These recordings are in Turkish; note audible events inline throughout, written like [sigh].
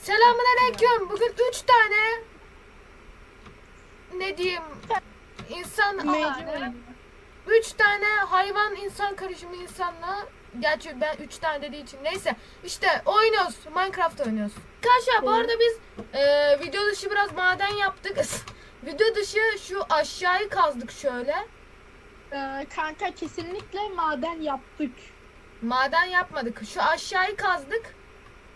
Selamünaleyküm. Bugün 3 tane ne diyeyim insan Mecbur. 3 tane hayvan insan karışımı insanla Gerçi ben 3 tane dediği için neyse işte oynuyoruz Minecraft oynuyoruz. Arkadaşlar bu arada biz e, video dışı biraz maden yaptık. [laughs] video dışı şu aşağıyı kazdık şöyle. Ee, kanka kesinlikle maden yaptık. Maden yapmadık. Şu aşağıyı kazdık.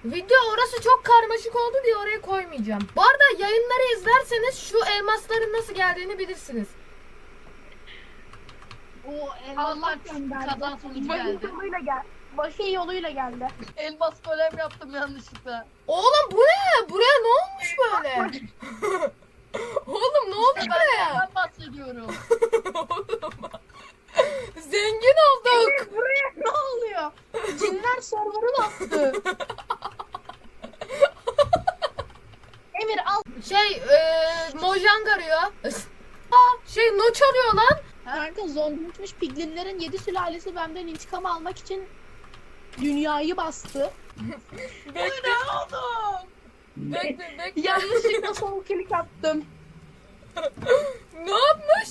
Video orası çok karmaşık oldu diye oraya koymayacağım. Bu arada yayınları izlerseniz şu elmasların nasıl geldiğini bilirsiniz. O Allah elmaslar kaza sonucu geldi. yoluyla gel. Vahiy yoluyla geldi. Elmas golem yaptım yanlışlıkla. Oğlum bu ne? Buraya ne olmuş böyle? [laughs] Oğlum ne oldu Ben buraya? ben bahsediyorum. [laughs] Oğlum. Zengin olduk. Buraya ne oluyor? [laughs] Cinler server'ı bastı. Emir al. Şey e, Mojang arıyor. Aa, şey no çalıyor lan. Kanka zombitmiş piglinlerin 7 sülalesi benden intikam almak için dünyayı bastı. [laughs] Bekle. ne oldu? Bekle bekle. [laughs] Yanlışlıkla sol klik attım. [laughs] Ne yapmış?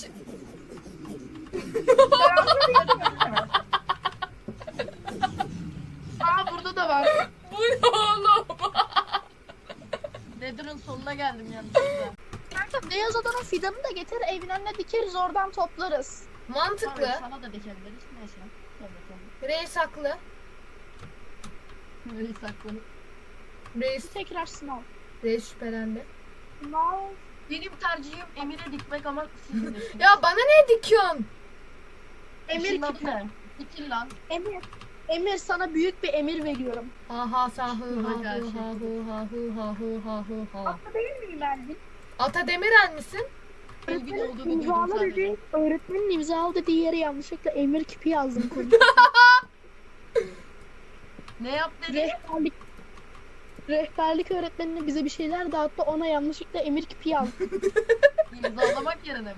Aa burada da var. Bu ne oğlum? Nether'ın sonuna geldim yanlışlıkla. Kanka beyaz adanın fidanını da getir evin önüne dikeriz oradan toplarız. Mantıklı. Tamam, sana da dikebiliriz. Neyse. Reis haklı. Nereyi saklanıp. Reis, Tekrar sınav. reis şüphelendi. Sınav. Benim tercihim Emir'e dikmek ama siz bilirsiniz. Ya bana ne dikiyorsun? Emir ne? Dikil lan. Emir. Emir sana büyük bir emir veriyorum. Aha sahı ha hu ha hu ha hu ha hu ha hu ha. Atla değil miyim Ergin? Ata Demirel misin? Bilgin olduğunu duydum İmzalı sadece. dediği, öğretmenin imzalı dediği yere yanlışlıkla emir kipi yazdım. [laughs] Ne yap dedi? Rehberlik Rehberlik öğretmenine bize bir şeyler dağıttı ona yanlışlıkla emir kipi yazdı. [laughs] İmzalamak yerine mi?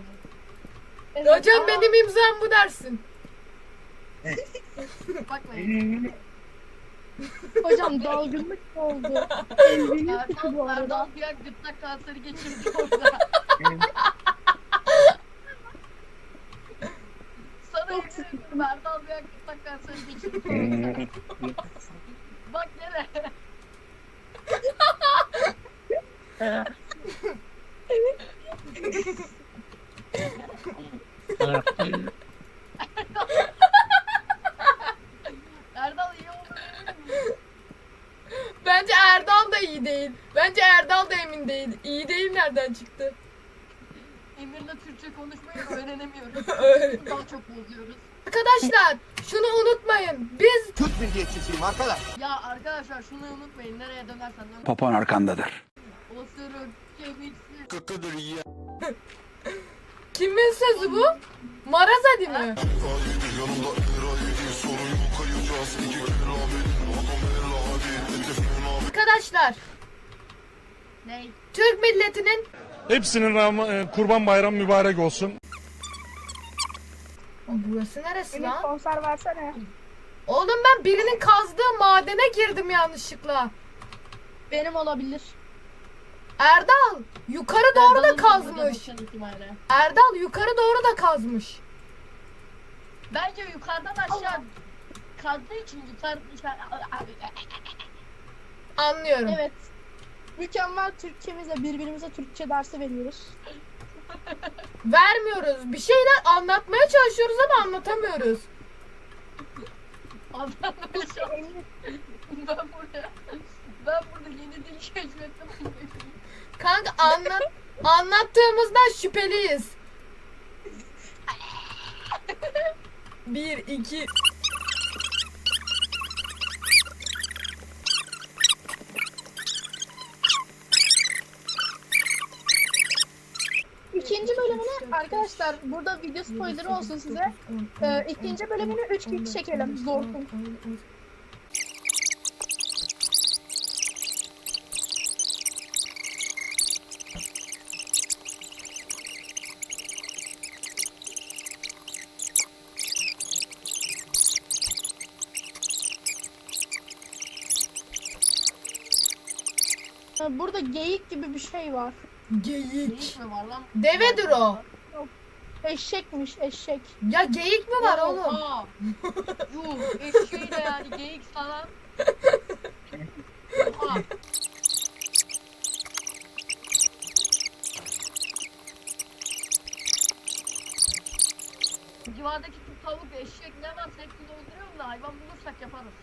Evet, Hocam benim imzam bu dersin. Bakmayın. Hocam dalgınlık oldu. Elbini sıkı bu Erdal, arada. Erdal bir an gırtlak kanseri geçirdi orada. Sana Çok ediyorum Erdal bir an gırtlak kanseri geçirdi orada. Bak nereye? Erdal [laughs] iyi oldu emin misin? Bence Erdal da iyi değil. Bence Erdal da emin değil. İyi değil nereden çıktı? Emir'le Türkçe konuşmayı öğrenemiyoruz. [laughs] Öyle. Daha çok bozuyoruz. Arkadaşlar şunu unutmayın. Biz Türk milliyetçisiyim arkadaş. Ya arkadaşlar şunu unutmayın. Nereye dönersen dön. Popon arkandadır. Osuruk, kemiksiz. Kıkıdır ya. [laughs] kimin sözü bu? Maraz Ali mi? Arkadaşlar Ney? Türk milletinin Hepsinin Ram- e, kurban bayramı mübarek olsun. Burası neresi Emir lan? konser versene. Oğlum ben birinin kazdığı madene girdim yanlışlıkla. Benim olabilir. Erdal yukarı doğru da kazmış. Erdal yukarı doğru da kazmış. Bence yukarıdan aşağı kazdığı için yukarı Anlıyorum. Evet. Mükemmel Türkçemizle birbirimize Türkçe dersi veriyoruz. [laughs] Vermiyoruz. Bir şeyler anlatmaya çalışıyoruz ama anlatamıyoruz. Emir, ben burada ben burada yeni dil keşfettim. Kanka anlat anlattığımızdan şüpheliyiz. [laughs] Bir, iki, İkinci bölümünü arkadaşlar burada video spoilerı olsun size. Ee, ikinci bölümünü 3 kişi çekelim. Zorkun. Ha, Burada geyik gibi bir şey var. Geyik. Geyik mi var lan? Devedir o. Eşekmiş eşek. Ya geyik mi var oğlum? Oha. [laughs] Yuh eşeği de yani geyik sana. Oha. Civardaki tüm tavuk, eşek ne varsa hepsini öldürüyorum da hayvan bulursak yaparız.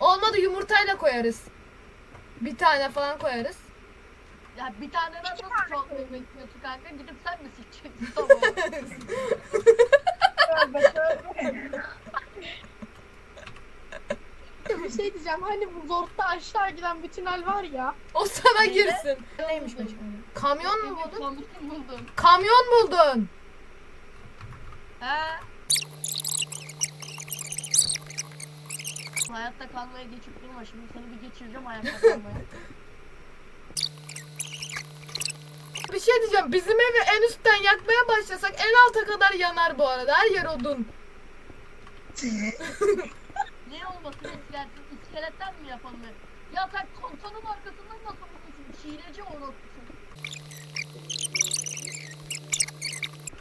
Olmadı yumurtayla koyarız. Bir tane falan koyarız. Ya bir tane ben nasıl çok bekliyorsun kanka gidip sen mi sikeceksin [laughs] tavuğu? Tövbe tövbe. bir şey diyeceğim hani bu Zort'ta aşağı giden bir tünel var ya. O sana Neyle? girsin. Neymiş mesela? Kamyon mu buldun? Kamyon buldum. Kamyon buldun. He. Hayatta kalmaya geçip durma şimdi seni bir geçireceğim hayatta kalmaya. [laughs] Bir şey diyeceğim. Bizim evi en üstten yakmaya başlasak en alta kadar yanar bu arada. Her yer odun. [laughs] ne olmasın iskelet, iskeletten mi yapalım? Ya sen kontonun arkasından nasıl bulursun? Şiireci orospusun.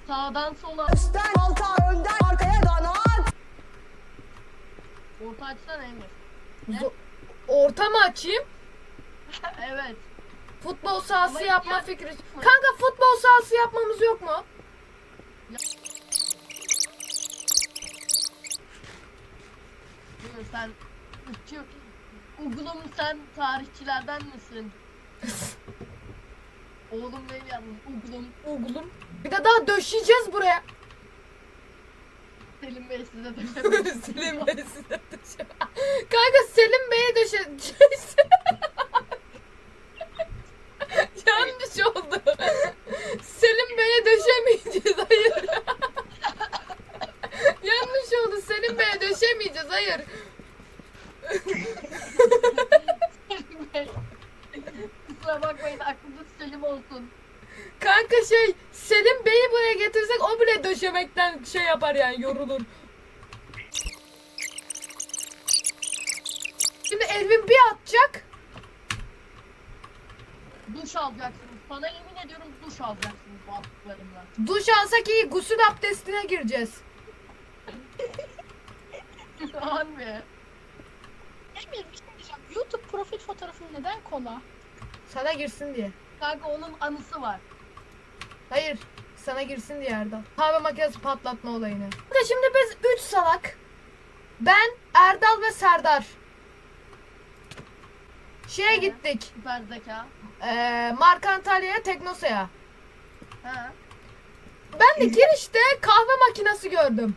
Sağdan sola. Üstten alta önden arkaya donat. Orta açsana Emir. Ne? Orta mı açayım? [laughs] evet. Futbol sahası yapma ya- fikri. Kanka futbol sahası yapmamız yok mu? Sen Uglum sen tarihçilerden misin? Oğlum değil yalnız Uglum Oğlum. Bir de daha döşeyeceğiz buraya. Selim Bey size [laughs] de Selim Bey size döşe. Kanka Selim Bey'e döşe. [laughs] Yanlış oldu. Selim Bey'e döşemeyeceğiz. Hayır. [laughs] Yanlış oldu. Selim Bey'e döşemeyeceğiz. Hayır. Kusura bakmayın aklınız Selim olsun Kanka şey Selim Bey'i buraya getirsek o bile döşemekten şey yapar yani yorulur. Şimdi Elvin bir atacak. Duş alacaksınız Sana yemin ediyorum duş alacaksınız bu attıklarımla Duş alsak iyi gusül abdestine gireceğiz. [laughs] Harbi Emir bir şey diyeceğim. YouTube profil fotoğrafın neden kola? Sana girsin diye. Kanka onun anısı var Hayır. Sana girsin diye Erdal. Kahve makinesi patlatma olayını. Kanka şimdi biz 3 salak. Ben, Erdal ve Serdar. Şeye Evet. gittik. Süper zeka Ee, Mark Antalya'ya, Teknosa'ya. Ha Ben de girişte kahve makinesi gördüm.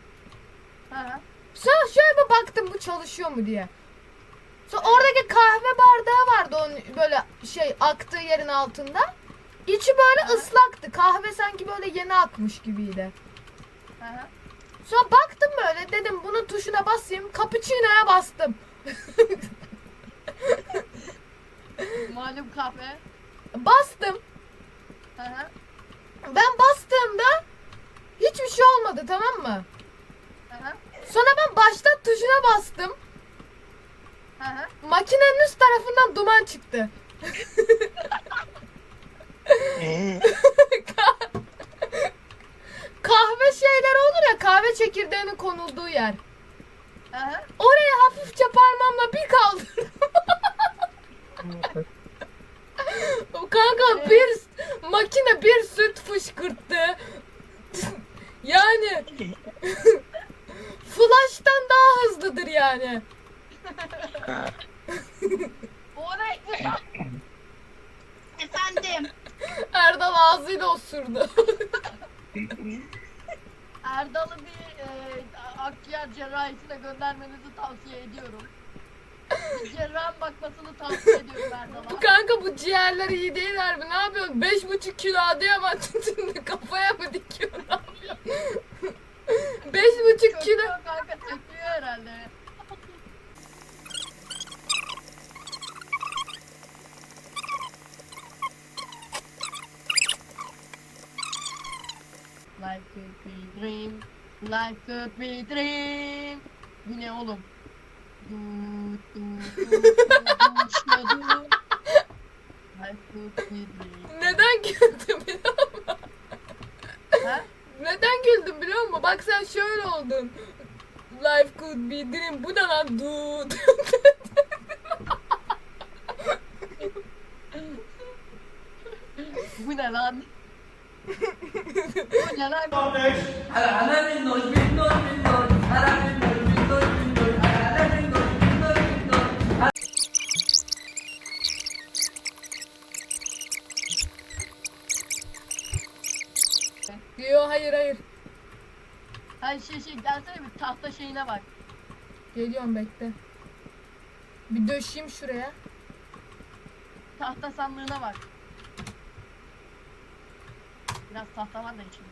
ha Sonra şöyle bir baktım bu çalışıyor mu diye. Sonra oradaki kahve bardağı vardı onun böyle şey aktığı yerin altında. İçi böyle ıslaktı. Kahve sanki böyle yeni akmış gibiydi. ha Sonra baktım böyle dedim bunun tuşuna basayım. Cappuccino'ya bastım. [laughs] Malum kahve Bastım. Ha ha Ben bastığımda hiçbir şey olmadı tamam mı? ha ha Sonra ben başlat tuşuna bastım. ha ha Makinenin üst tarafından duman çıktı. [laughs] kahve şeyleri olur ya kahve çekirdeğinin konulduğu yer. ha ha Oraya hafifçe parmağımla bir kaldırdım. Kanka bir makine bir süt fışkırttı. yani [laughs] flash'tan daha hızlıdır yani. O neydi? [laughs] Efendim. Erdal ağzıyla osurdu. Erdal'ı bir e, akciğer cerrahisine göndermenizi tavsiye ediyorum. Bir [laughs] cerrahın bakmasını tavsiye ediyorum Erdal'a. Kanka bu ciğerler iyi değil harbi. Ne yapıyorsun? Beş buçuk kilo Adıyaman tütünü [laughs] kafaya mı dikiyor? Ne yapıyorsun? Beş buçuk kilo. Çöküyor kanka çekiyor herhalde. Life could be dream, life could be dream. Bu ne oğlum? Neden güldün biliyor musun? Neden güldün biliyor musun? Bak sen şöyle oldun. Life could be dream. Bu ne lan? Dude. Bu ne lan? Bu ne lan? Her anemin noş bin noş bin noş. Her anemin noş. Gelsene bir tahta şeyine bak. Geliyorum bekle. Bir döşeyim şuraya. Tahta sandığına bak. Biraz tahta var da içinde.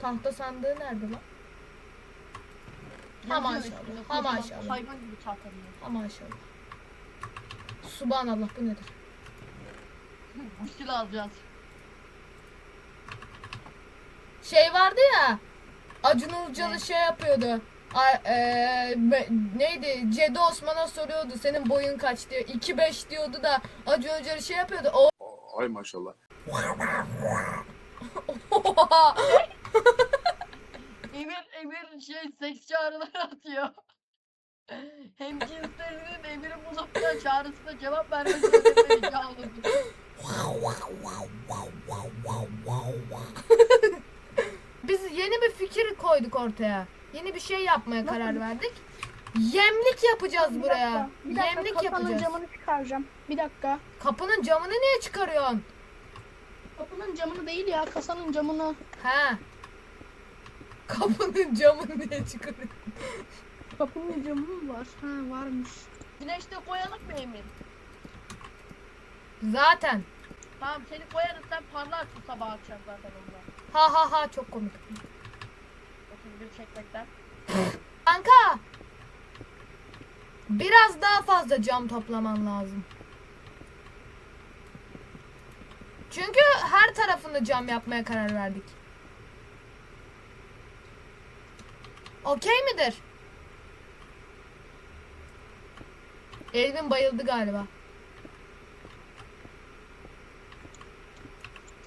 Tahta sandığı nerede lan? Ha Yazıyor maşallah, üstünde, ha kocaman maşallah. Hayvan gibi tahta diyor. Ha maşallah. Subhanallah bu nedir? [laughs] Usul alacağız. Şey vardı ya. Acun Ilıcalı şey yapıyordu. Ay, eee, be- neydi? Cedi Osman'a soruyordu senin boyun kaç diyor. 2.5 diyordu da Acun Ilıcalı şey yapıyordu. O Ay maşallah. [laughs] Emir, Emir şey seks çağrıları atıyor. Hem cinslerinin Emir'in bu noktada çağrısına cevap vermesi önemli aldı. [laughs] Biz yeni bir fikir koyduk ortaya. Yeni bir şey yapmaya karar verdik. Yemlik yapacağız Bir buraya. dakika, bir dakika Yemlik kafanın yapacağız. camını çıkaracağım. Bir dakika. Kapının camını niye çıkarıyorsun? Kapının camını değil ya kasanın camını. He. Kapının camını niye çıkarıyorsun? Kapının camı mı var? Ha varmış. Güneşte koyalım mı Emir? Zaten. Tamam seni koyarız sen parlarsın sabah akşam zaten onda. Ha ha ha çok komik. 31 çekmekten. Kanka. Biraz daha fazla cam toplaman lazım. Çünkü her tarafını cam yapmaya karar verdik. Okey midir? Elvin bayıldı galiba.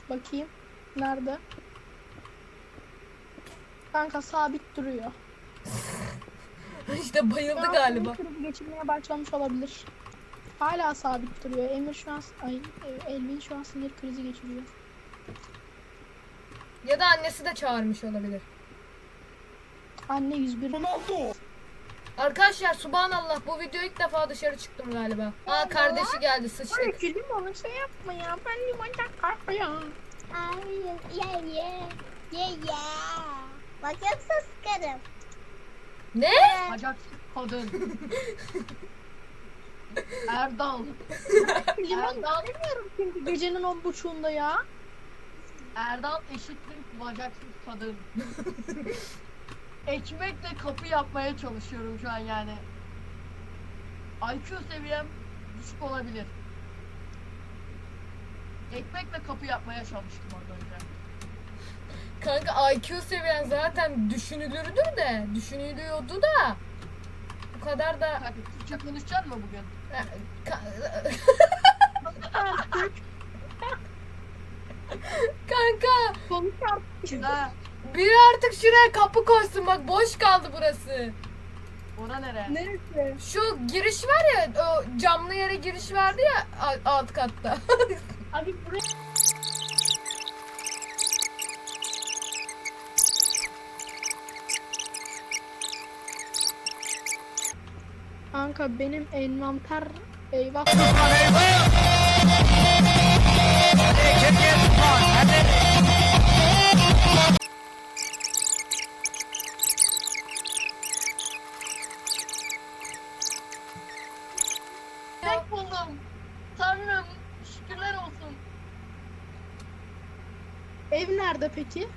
Bakayım. Nerede? Kanka sabit duruyor. [laughs] işte bayıldı an galiba. krizi geçirmeye başlamış olabilir. Hala sabit duruyor. Emir şu an ay e, Elvin şu an sinir krizi geçiriyor. Ya da annesi de çağırmış olabilir. Anne 101. Arkadaşlar subhanallah bu video ilk defa dışarı çıktım galiba. Aa kardeşi geldi sıçtık. Gülüm onu şey yapma ya. Ben limondan kalkıyorum. Hayır, ye ye. Ye ye. Bak yoksa sıkarım. Ne? Bacaksız kadın. [laughs] Erdal. Limon Erdal, demiyorum çünkü gecenin on buçuğunda ya. Erdal eşittir bacaksız kadın. Ekmekle kapı yapmaya çalışıyorum şu an yani. IQ seviyem düşük olabilir. Ekmekle kapı yapmaya çalıştım orada önce. Kanka IQ seviyen zaten düşünülürdür de. Düşünülüyordu da. Bu kadar da... Kanka Türkçe konuşacak mı bugün? Ka- [laughs] Kanka Konuş artık. Ha, biri artık şuraya kapı koysun bak boş kaldı burası. ora nere? Neresi? Şu giriş var ya o camlı yere giriş vardı ya alt katta. [laughs] Abi buraya... Kanka benim envanter eyvah. Tek buldum. Tanrım şükürler olsun. Ev nerede peki?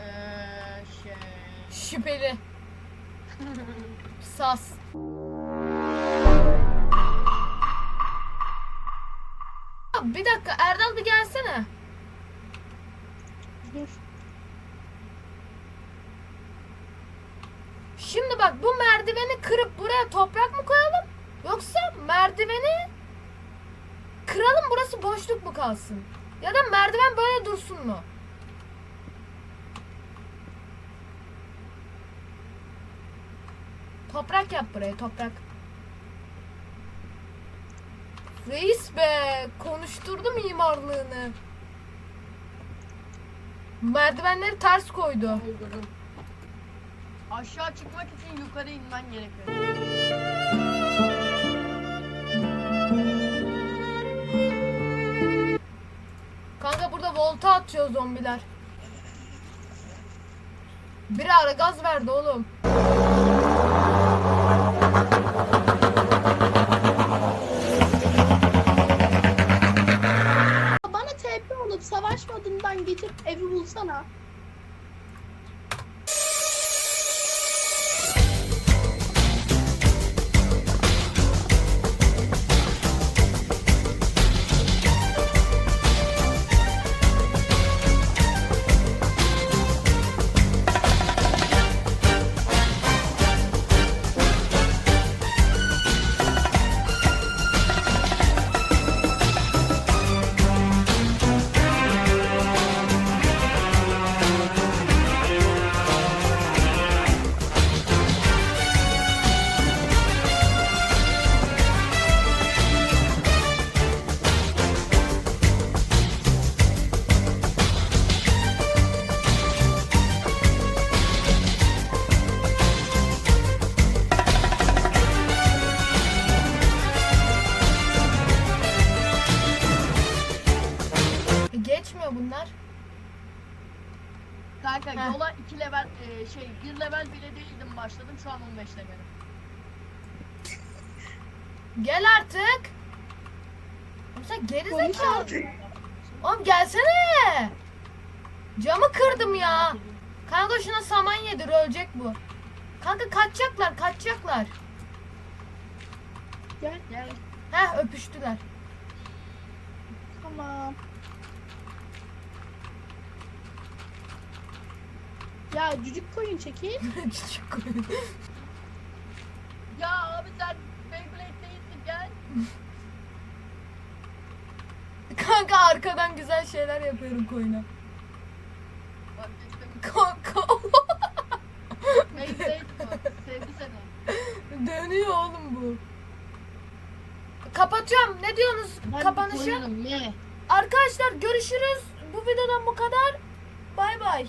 Eee şey... Şüpheli. Sas. Bir dakika Erdal bir gelsene. Dur. Şimdi bak bu merdiveni kırıp buraya toprak mı koyalım? Yoksa merdiveni kıralım burası boşluk mu kalsın? Ya da merdiven böyle dursun mu? Toprak yap buraya toprak. Reis be konuşturdu mimarlığını. Merdivenleri ters koydu. Doldurdum. Aşağı çıkmak için yukarı inmen gerekiyor. Kanka burada volta atıyor zombiler. Biri ara gaz verdi oğlum. Modundan geçip evi bulsana. Bunlar. Kanka Heh. yola 2 level e, şey 1 level bile değildim başladım şu an 15 levelim. Gel artık. Oğlum sen geri zekalı. Oğlum gelsene. Camı kırdım ya. Kanka şuna saman yedir ölecek bu. Kanka kaçacaklar kaçacaklar. Gel. Gel. Heh öpüştüler. Tamam. Ya cücük koyun çekil. [laughs] Küçük koyun. Ya abi sen Beyblade değilsin gel. [laughs] Kanka arkadan güzel şeyler yapıyorum koyuna. Kanka Beyblade bu. Sevdi seni. [laughs] dönüyor oğlum bu. Kapatıyorum. Ne diyorsunuz Ben kapanışı? koyunum. Arkadaşlar görüşürüz. Bu videodan bu kadar. Bay bay.